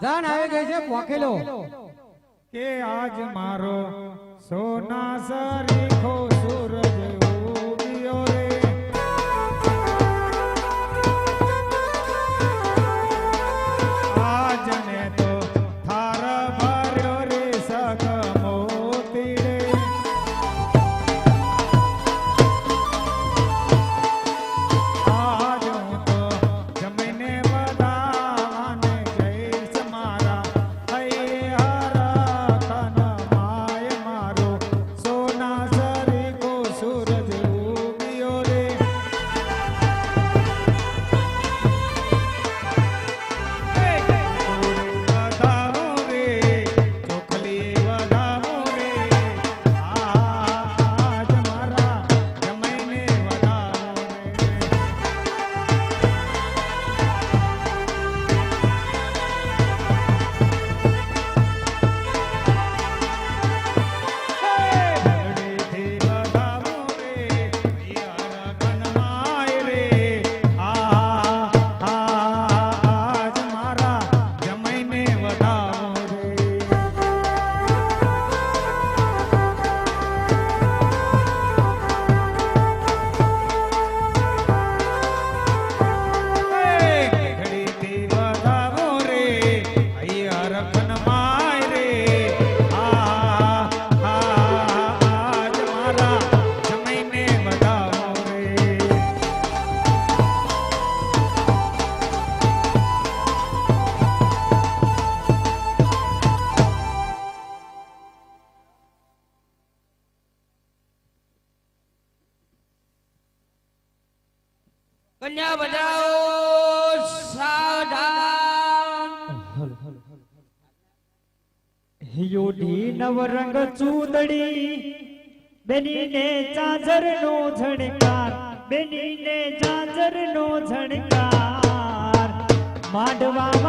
જાન આવી ગઈ છે પોખેલો કે આજ મારો સોના સરીખો સૂરજ કન્યા બજાઓ સાવધાન યોઢી નવરંગ ચૂદડી બેનીને ચાજર નો ઝણકાર બેનીને ચાજર નો ઝણકાર માંડવામાં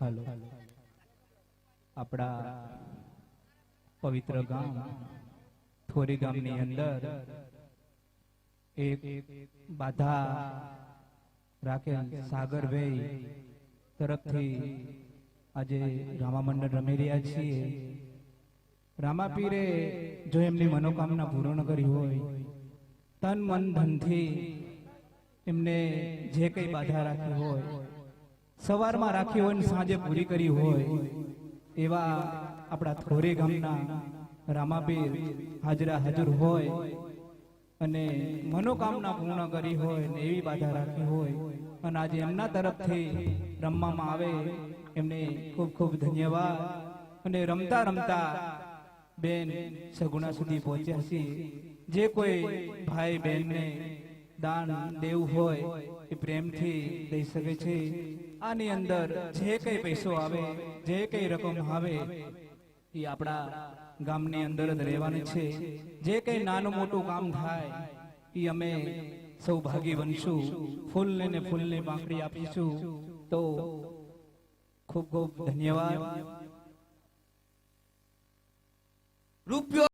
હાલો. આપણા પવિત્ર ગામ, થોરી ગામની અંદર એક બાધા રાખેલ સાગરભાઈ તરફથી આજે રામા મંડળ રમી રહ્યા છીએ. રામાપીરે જો એમની મનોકામના પૂર્ણ કરી હોય, તન મન ધનથી એમને જે કઈ બાધા રાખી હોય સવારમાં રાખી હોય ને સાંજે પૂરી કરી હોય, એવા આપણા થોરે ગામના રામાપીર હાજરા હાજર હોય અને મનોકામના પૂર્ણ કરી હોય ને એવી બાધા રાખી હોય અને આજે એમના તરફથી રમવામાં આવે, એમને ખૂબ ખૂબ ધન્યવાદ. અને રમતા રમતા બેન સગુણા સુધી પહોંચ્યા છે. જે કોઈ ભાઈ બહેનને દાન દેવું હોય એ પ્રેમથી દઈ શકે છે. આની અંદર જે કઈ પૈસો આવે જે કઈ રકમ આવે એ આપણા ગામની અંદર જ રહેવાનું છે. જે કઈ નાનું મોટું કામ થાય એ અમે સૌ ભાગી બનશું. ફૂલને ને ફૂલને પાંખડી આપીશું. તો ખૂબ ખૂબ ધન્યવાદ. રૂપિયો